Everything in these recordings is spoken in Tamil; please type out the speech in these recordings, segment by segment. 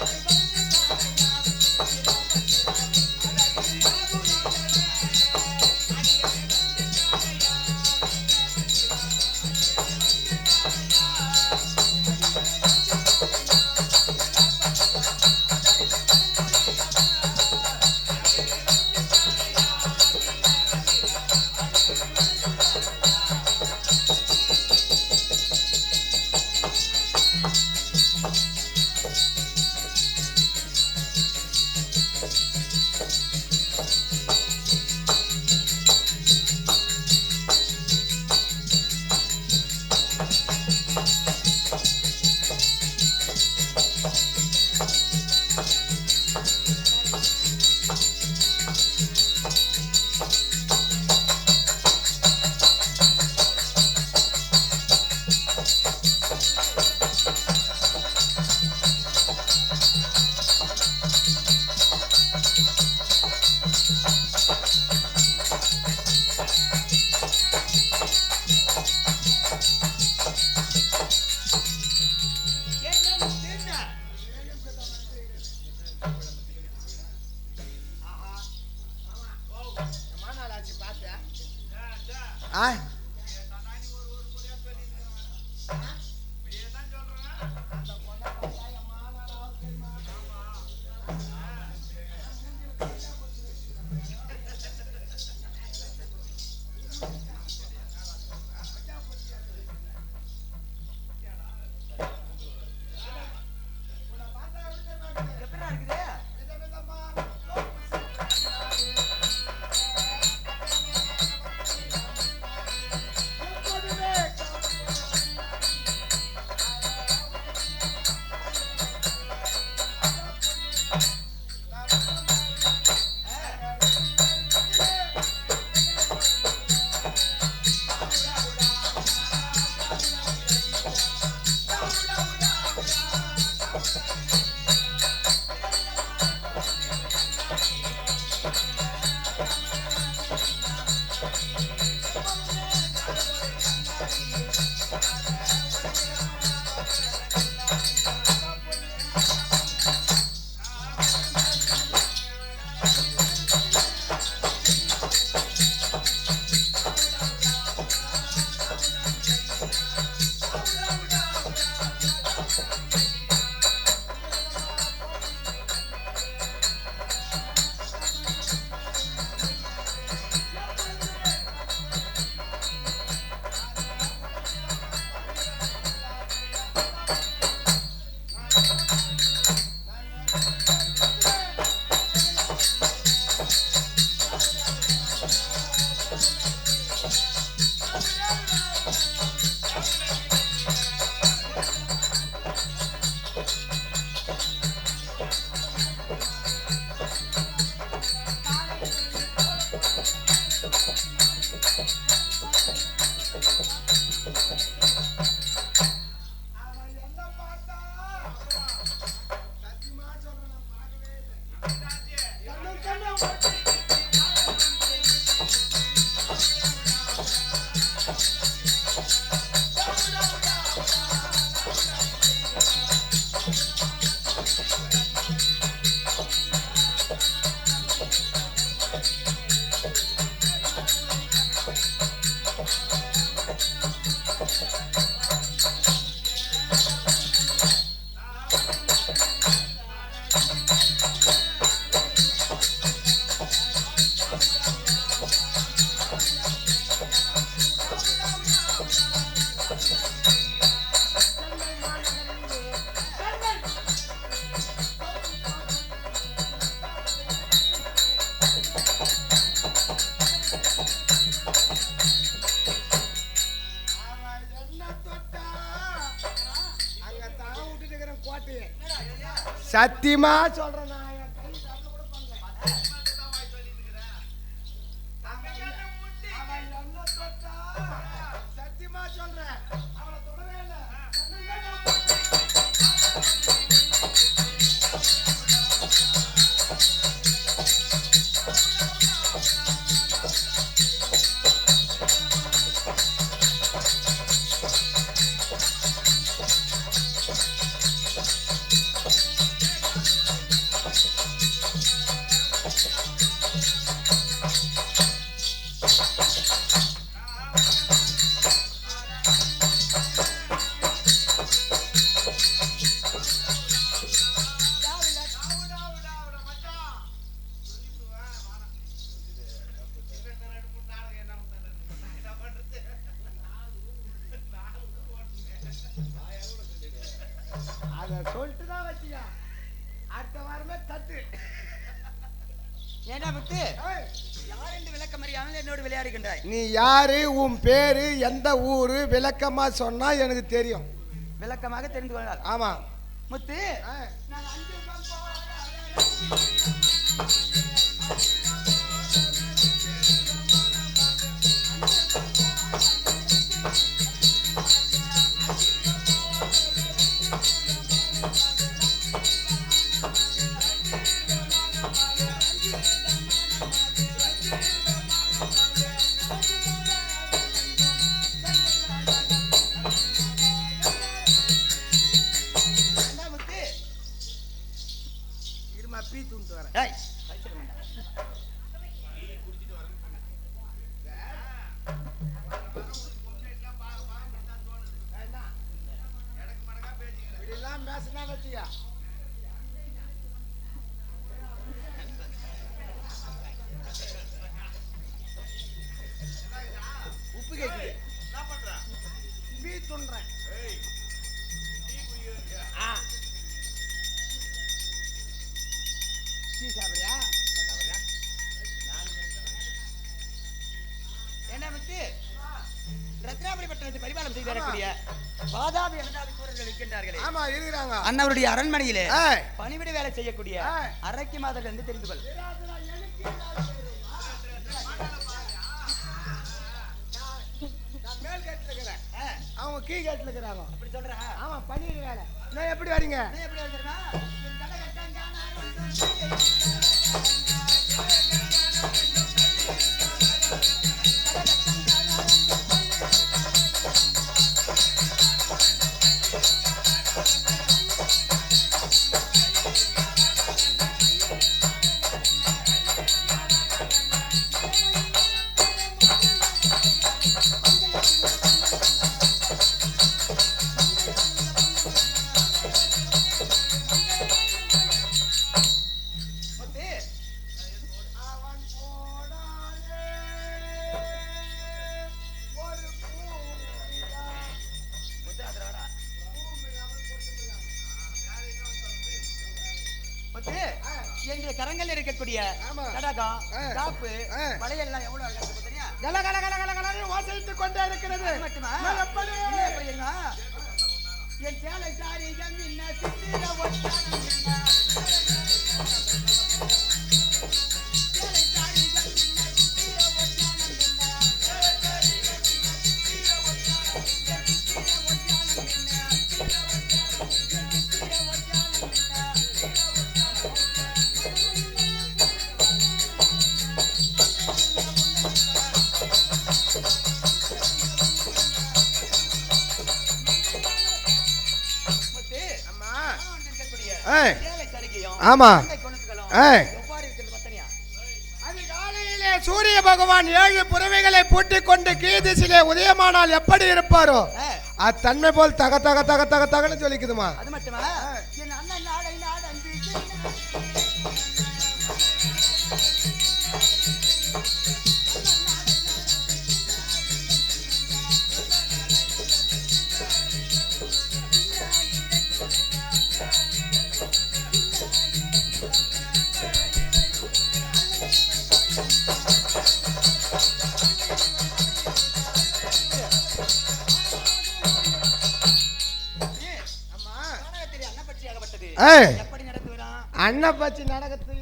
Yeah. சத்தியமா சொல்றேன் யாரு உன் பேரு எந்த ஊரு விளக்கமா சொன்னா எனக்கு தெரியும். விளக்கமாக தெரிந்து கொள்ளார் ஆமா. முத்து இப்படிலாம் பேசினா வச்சுக்க உப்பு கேக்குது. பீ துண்டுறேன் ஆ. டீ சாப்பிடுறியா? ரத்னாபுரி பட்டணத்தை பரிபாலம் செய்து வரக்கூடிய வாதாபி இரண்டாவது சூழல்கள் இருக்கின்றார்களே. ஆமா இருக்கிறாங்க. அண்ணவருடைய அரண்மனையிலே. பணிவிட வேலை செய்யக்கூடிய. அரக்கி மாதர்கள் என்று தெரிந்து கொள். அவங்க கீழ் கேட்டில் இருக்கிறாங்க. அப்படி சொல்றா? ஆமா பண்ணிடு வேலை. நான் எப்படி வரீங்க? எப்படி வந்துருமா எங்களுடைய கரங்கள் இருக்கக்கூடிய. கடகம். காப்பு. வளையல்லாம் எவ்வளவு அழகா இருக்கு தெரியா கல கல கல கல கலன்னு ஓசையிட்டுக் கொண்டே இருக்கிறது மட்டுமா? என் சேலை சாரி என்ன சித்திர ஆமா. சூரிய பகவான் ஏழு புறவைகளை பூட்டிக் கொண்டு கீதிசிலே உதயமானால் எப்படி இருப்பாரோ? அத்தன்மை போல் தக தக தக தக தகன்னு சொல்லிக்குதுமா அது மட்டுமா? ஏய் அண்ணன் பச்சி நடக்கிறது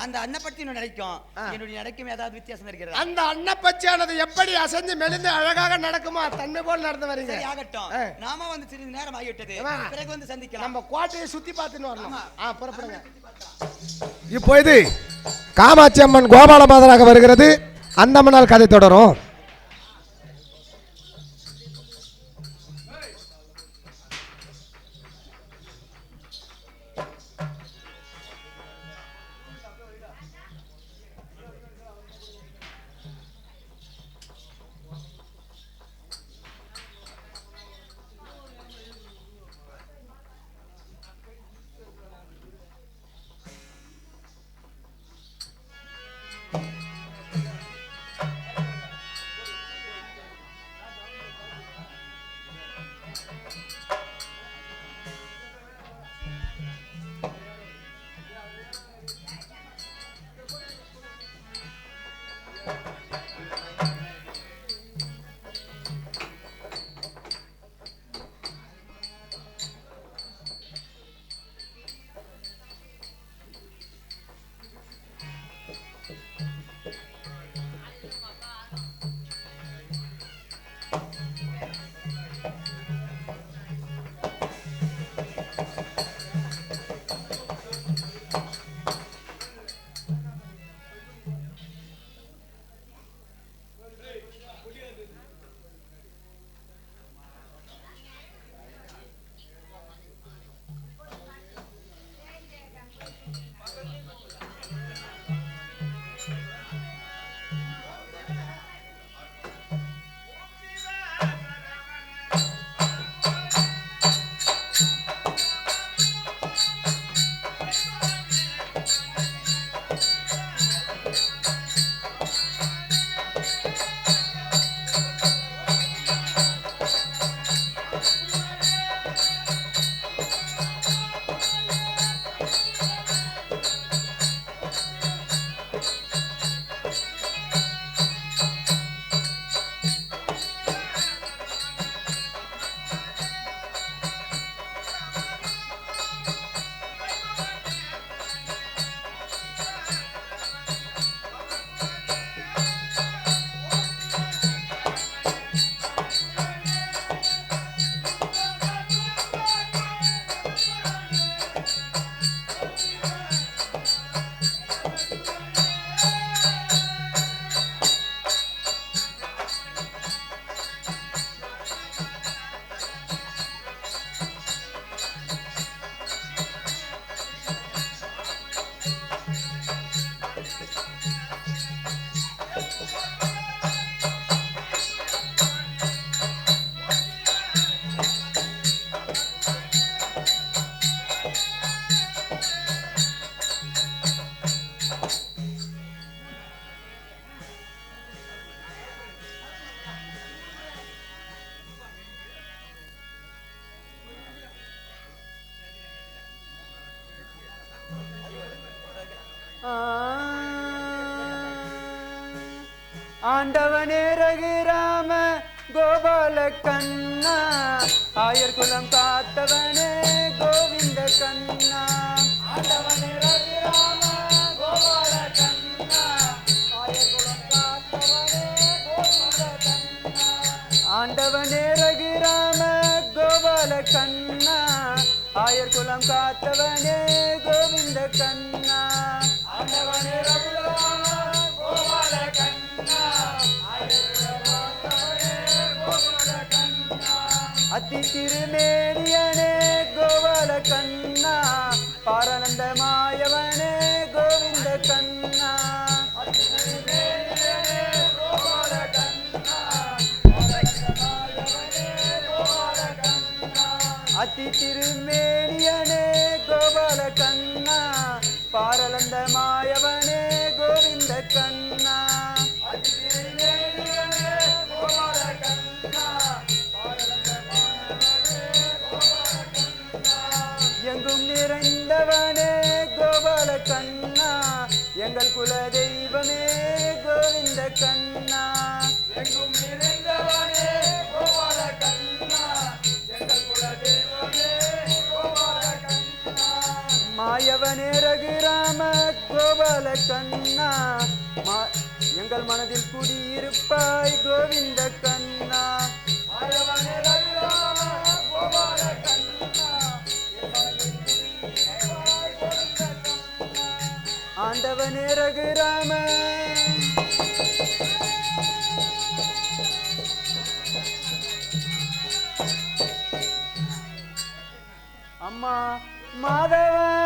அந்த அன்னப்பட்டி நடக்கும். ஆ. என்னுடைய நடக்கும் ஏதாவது வித்தியாசம் இருக்கிறதா? அந்த அன்னப்பச்சியானது எப்படி அசைந்து மெலிந்து அழகாக நடக்குமா தன்மை போல் நடந்து வரீங்க சரி ஆகட்டும். நாம வந்து சிறிது நேரம் ஆகிவிட்டது? பிறகு வந்து சந்திக்கலாம். நம்ம கோட்டையை சுத்தி பார்த்துன்னு வரணும். ஆமா. ஆ புறப்படுங்க. இப்போ இது காமாட்சி அம்மன் கோபாலமாதராக வருகிறது. அந்தமனால் கதை தொடரும். கண்ணா ஆயர் குலம் காத்தவனே திருமே நேரகிராம கோபால கண்ணா. எங்கள் மனதில் குடியிருப்பாய் கோவிந்த கண்ணா. ஆண்டவனே ரகுராம அம்மா மாதவன்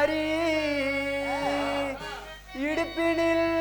மாறி இடுப்பினில்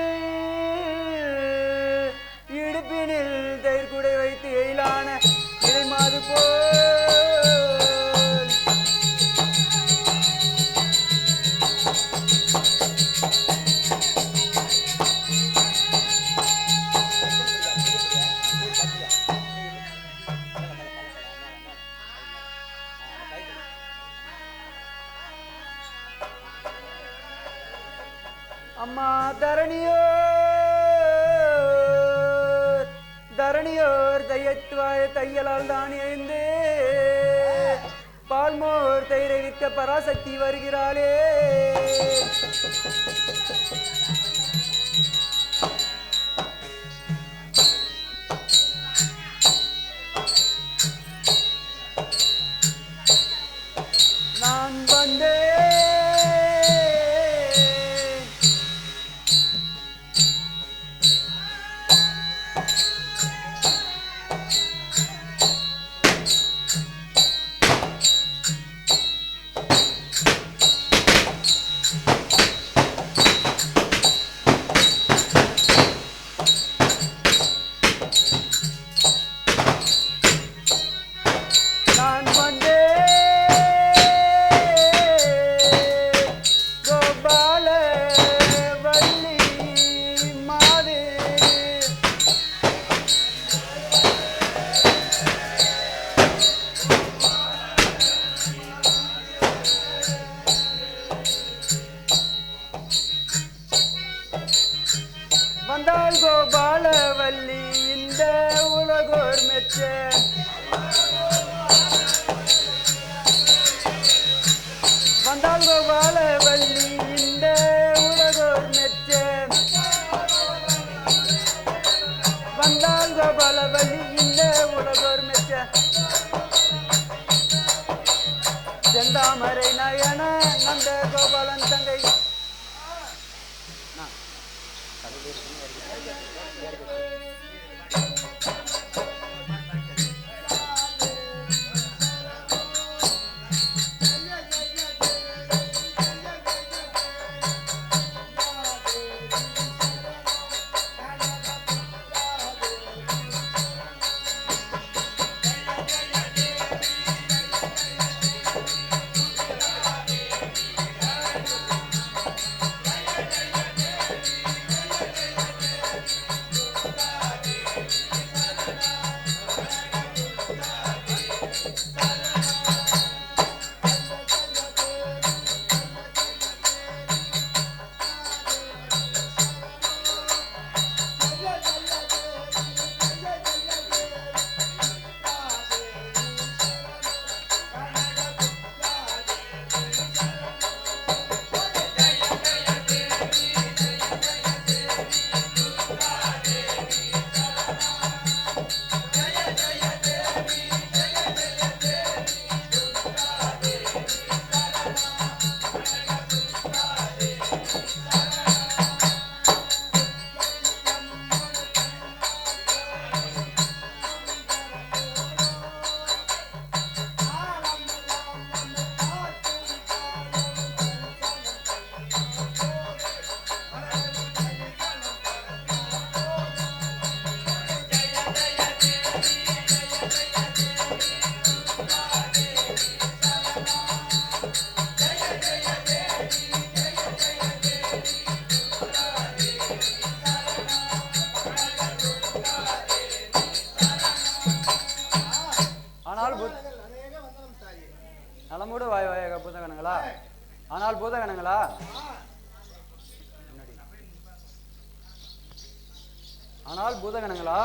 பூதகணங்களா?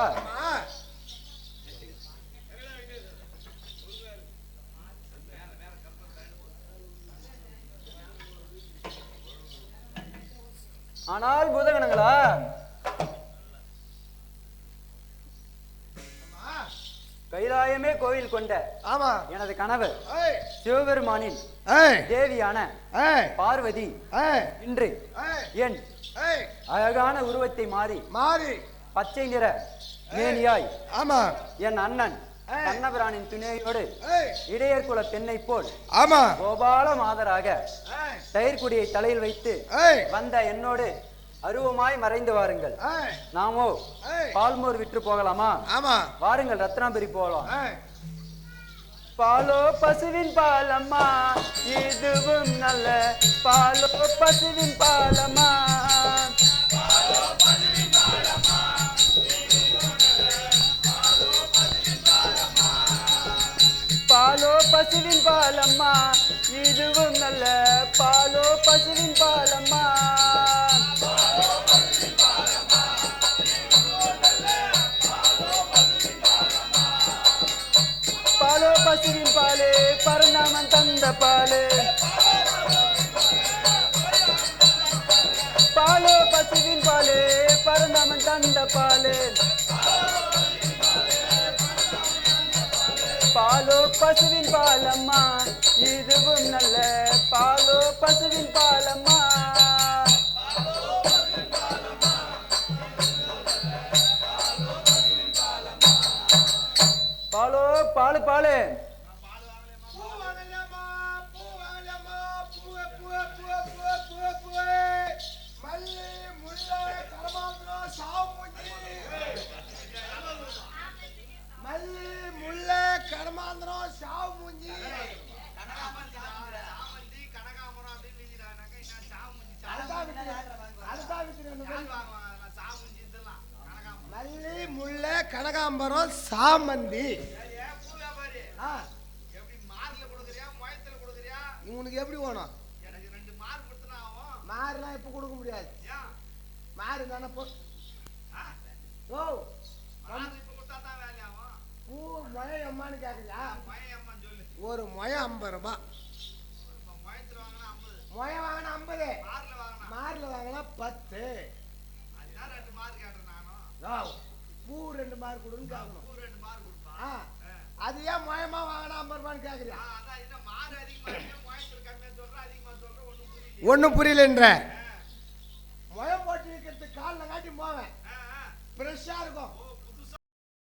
ஆனால் பூதகணங்களா? கைலாயமே கோவில் கொண்ட ஆமா. எனது கனவு ஏய். சிவபெருமானின் தேவியான பார்வதி இன்று என் அழகான உருவத்தை மாறி மாறி பச்சை நிற மேனியாய் ஆமா. என் அண்ணன். கண்ணபிரானின் துணையோடு இடையர் குல பெண்ணை போல் ஆமா. கோபால மாதராக தயிர்குடியை தலையில் வைத்து வந்த என்னோடு அருவமாய் மறைந்து வாருங்கள். நாமோ பால்மோர் விற்று போகலாமா? ஆமா. வாருங்கள் ரத்னாபுரி போகலாம். பாலோ பசுவின் பாலம்மா இதுவும் நல்ல பாலோ பசுவின் பாலம்மா. பரந்தாமன் பாலு. பாலோ பசுவின் பாலு பரந்தாமன் தந்த பாலு. பாலோ பசுவின் பாலம்மா இதுவும் நல்ல பாலோ பசுவின் பாலம்மா. பாலோ பாலு பாலு. கனகாம்பரம் சாமந்தி. ஆ, உனக்கு எப்படி வேணும்? மாறுலாம் இப்ப கொடுக்க முடியாது. மாறு தானே போ. ஓ. பூ மொய எம்மான்னு கேக்குறியா? ஒரு மொய ஐம்பது ரூபாய் மொய வாங்கினா ஐம்பது. மாரில் வாங்கினா பத்து. ஓ, பூ ரெண்டு மார்க் கொடுன்னு கேட்கணும் அது ஏன் மொயமா வாங்கினா ஐம்பது கேக்குறியா? ஒன்றும் புரியலன்ற. முயம் போட்டு வைக்கிறதுக்கு காலில் காட்டி போவேன். ஃப்ரெஷ்ஷாக இருக்கும்.